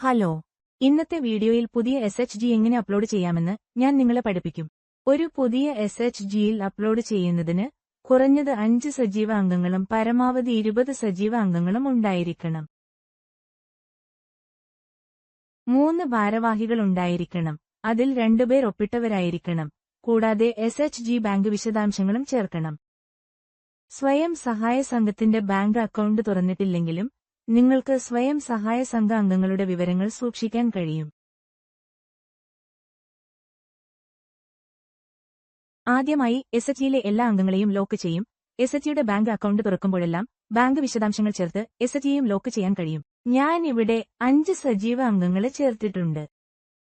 Hello. ഇന്നത്തെ വീഡിയോയിൽ പുതിയ എസ് എച്ച് ജി എങ്ങനെ അപ്ലോഡ് ചെയ്യാമെന്ന് ഞാൻ നിങ്ങളെ പഠിപ്പിക്കും. ഒരു പുതിയ എസ് എച്ച് ജിയിൽ അപ്ലോഡ് ചെയ്യുന്നതിന് കുറഞ്ഞത് അഞ്ച് സജീവ അംഗങ്ങളും പരമാവധി ഇരുപത് സജീവ അംഗങ്ങളും ഉണ്ടായിരിക്കണം. മൂന്ന് ഭാരവാഹികൾ ഉണ്ടായിരിക്കണം. അതിൽ രണ്ടുപേർ ഒപ്പിട്ടവരായിരിക്കണം. കൂടാതെ എസ് എച്ച് ജി ബാങ്ക് വിശദാംശങ്ങളും ചേർക്കണം. സ്വയം സഹായ സംഘത്തിന്റെ ബാങ്ക് അക്കൌണ്ട് തുറന്നിട്ടില്ലെങ്കിലും നിങ്ങൾക്ക് സ്വയം സഹായ സംഘ അംഗങ്ങളുടെ വിവരങ്ങൾ സൂക്ഷിക്കാൻ കഴിയും. ആദ്യമായി എസ് എച്ച് ഇയിലെ എല്ലാ അംഗങ്ങളെയും ലോക്ക് ചെയ്യും. എസ് എച്ച് ഇയുടെ ബാങ്ക് അക്കൗണ്ട് തുറക്കുമ്പോഴെല്ലാം ബാങ്ക് വിശദാംശങ്ങൾ ചേർത്ത് എസ് എച്ച് ഇയും ലോക്ക് ചെയ്യാൻ കഴിയും. ഞാൻ ഇവിടെ അഞ്ച് സജീവ അംഗങ്ങളെ ചേർത്തിട്ടുണ്ട്.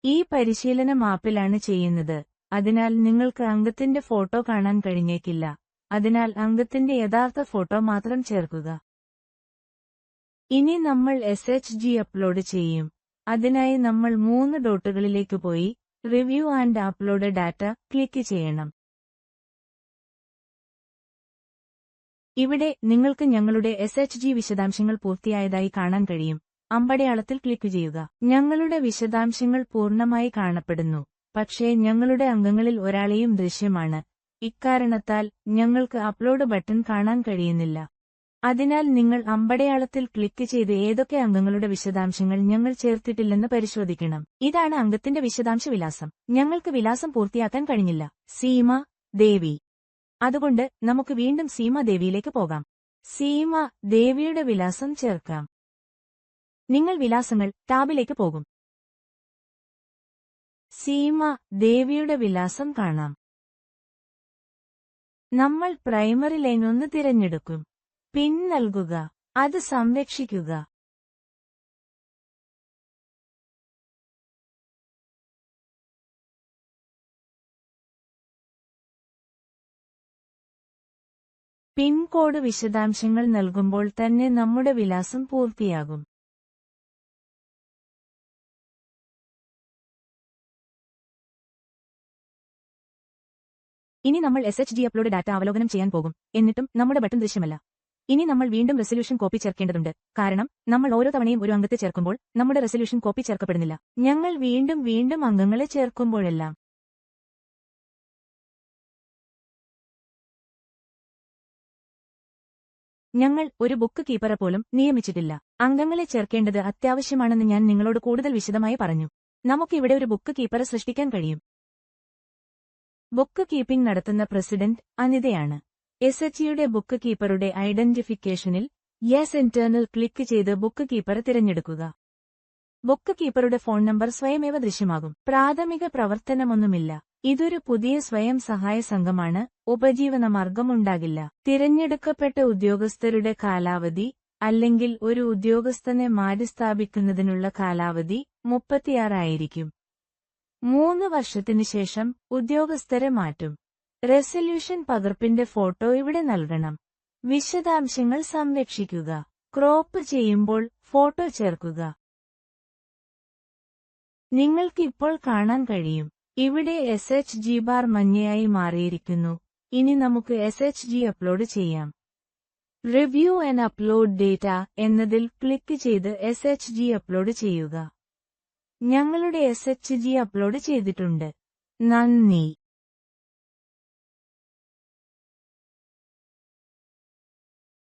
ഈ പരിശീലന മാപ്പിലാണ് ചെയ്യുന്നത്. അതിനാൽ നിങ്ങൾക്ക് അംഗത്തിന്റെ ഫോട്ടോ കാണാൻ കഴിഞ്ഞേക്കില്ല. അതിനാൽ അംഗത്തിന്റെ യഥാർത്ഥ ഫോട്ടോ മാത്രം ചേർക്കുക. ഇനി നമ്മൾ എസ് എച്ച് ജി അപ്ലോഡ് ചെയ്യും. അതിനായി നമ്മൾ മൂന്ന് ഡോട്ടുകളിലേക്ക് പോയി review and upload data click ചെയ്യണം. ഇവിടെ നിങ്ങൾക്ക് ഞങ്ങളുടെ എസ് എച്ച് ജി വിശദാംശങ്ങൾ പൂർത്തിയായതായി കാണാൻ കഴിയും. അമ്പടയാളത്തിൽ ക്ലിക്ക് ചെയ്യുക. ഞങ്ങളുടെ വിശദാംശങ്ങൾ പൂർണമായി കാണപ്പെടുന്നു. പക്ഷേ ഞങ്ങളുടെ അംഗങ്ങളിൽ ഒരാളെയും ദൃശ്യമാണ്. ഇക്കാരണത്താൽ ഞങ്ങൾക്ക് അപ്ലോഡ് ബട്ടൺ കാണാൻ കഴിയുന്നില്ല. അതിനാൽ നിങ്ങൾ അമ്പടയാളത്തിൽ ക്ലിക്ക് ചെയ്ത് ഏതൊക്കെ അംഗങ്ങളുടെ വിശദാംശങ്ങൾ ഞങ്ങൾ ചേർത്തിട്ടില്ലെന്ന് പരിശോധിക്കണം. ഇതാണ് അംഗത്തിന്റെ വിശദാംശ വിലാസം ഞങ്ങൾക്ക് വിലാസം പൂർത്തിയാക്കാൻ കഴിഞ്ഞില്ല. സീമ ദേവി. അതുകൊണ്ട് നമുക്ക് വീണ്ടും സീമ ദേവിയിലേക്ക് പോകാം. സീമ ദേവിയുടെ വിലാസം ചേർക്കാം. നിങ്ങൾ വിലാസങ്ങൾ ടാബിലേക്ക് പോകും. സീമ ദേവിയുടെ വിലാസം കാണാം. നമ്മൾ പ്രൈമറി ലൈൻ ഒന്ന് തിരഞ്ഞെടുക്കും. പിൻ അത് സംരക്ഷിക്കുക. പിൻകോഡ് വിശദാംശങ്ങൾ നൽകുമ്പോൾ തന്നെ നമ്മുടെ വിലാസം പൂർത്തിയാകും. ഇനി നമ്മൾ S H D upload data അവലോകനം ചെയ്യാൻ പോകും. എന്നിട്ടും നമ്മുടെ ബട്ടൺ ദൃശ്യമല്ല. ഇനി നമ്മൾ വീണ്ടും റെസൊല്യൂഷൻ കോപ്പി ചേർക്കേണ്ടതുണ്ട്. കാരണം നമ്മൾ ഓരോ തവണയും ഒരു അംഗത്തെ ചേർക്കുമ്പോൾ നമ്മുടെ റെസൊല്യൂഷൻ കോപ്പി ചേർക്കപ്പെടുന്നില്ല. ഞങ്ങൾ വീണ്ടും വീണ്ടും അംഗങ്ങളെ ചേർക്കുമ്പോഴെല്ലാം. ഞങ്ങൾ ഒരു ബുക്ക് കീപ്പറെ പോലും നിയമിച്ചിട്ടില്ല. അംഗങ്ങളെ ചേർക്കേണ്ടത് അത്യാവശ്യമാണെന്ന് ഞാൻ നിങ്ങളോട് കൂടുതൽ വിശദമായി പറഞ്ഞു. നമുക്കിവിടെ ഒരു ബുക്ക് കീപ്പറെ സൃഷ്ടിക്കാൻ കഴിയും. ബുക്ക് കീപ്പിംഗ് നടത്തുന്ന പ്രസിഡന്റ് അനിതയാണ്. എസ് എച്ച് ഇയുടെ ബുക്ക് കീപ്പറുടെ ഐഡന്റിഫിക്കേഷനിൽ യെസ് ഇന്റേണൽ ക്ലിക്ക് ചെയ്ത് ബുക്ക് കീപ്പറെ തിരഞ്ഞെടുക്കുക. ബുക്ക് കീപ്പറുടെ ഫോൺ നമ്പർ സ്വയമേവ ദൃശ്യമാകും. പ്രാഥമിക പ്രവർത്തനമൊന്നുമില്ല. ഇതൊരു പുതിയ സ്വയം സഹായ സംഘമാണ്. ഉപജീവന മാർഗമുണ്ടാകില്ല തിരഞ്ഞെടുക്കപ്പെട്ട ഉദ്യോഗസ്ഥരുടെ കാലാവധി അല്ലെങ്കിൽ ഒരു ഉദ്യോഗസ്ഥനെ മാറ്റിസ്ഥാപിക്കുന്നതിനുള്ള കാലാവധി മുപ്പത്തിയാറായിരിക്കും. മൂന്ന് വർഷത്തിനു ശേഷം ഉദ്യോഗസ്ഥരെ മാറ്റും. റെസല്യൂഷൻ പകർപ്പിന്റെ ഫോട്ടോ ഇവിടെ നൽകണം. വിശദാംശങ്ങൾ സംരക്ഷിക്കുക. ക്രോപ്പ് ചെയ്യുമ്പോൾ ഫോട്ടോ ചേർക്കുക. നിങ്ങൾക്ക് ഇപ്പോൾ കാണാൻ കഴിയും. ഇവിടെ എസ് എച്ച് ജി ബാർ മഞ്ഞയായി മാറിയിരിക്കുന്നു. ഇനി നമുക്ക് എസ് എച്ച് ജി അപ്ലോഡ് ചെയ്യാം. റിവ്യൂ ആൻഡ് അപ്ലോഡ് ഡേറ്റ എന്നതിൽ ക്ലിക്ക് ചെയ്ത് എസ് എച്ച് ജി അപ്ലോഡ് ചെയ്യുക. ഞങ്ങളുടെ എസ് എച്ച് ജി അപ്ലോഡ് ചെയ്തിട്ടുണ്ട്. നന്ദി.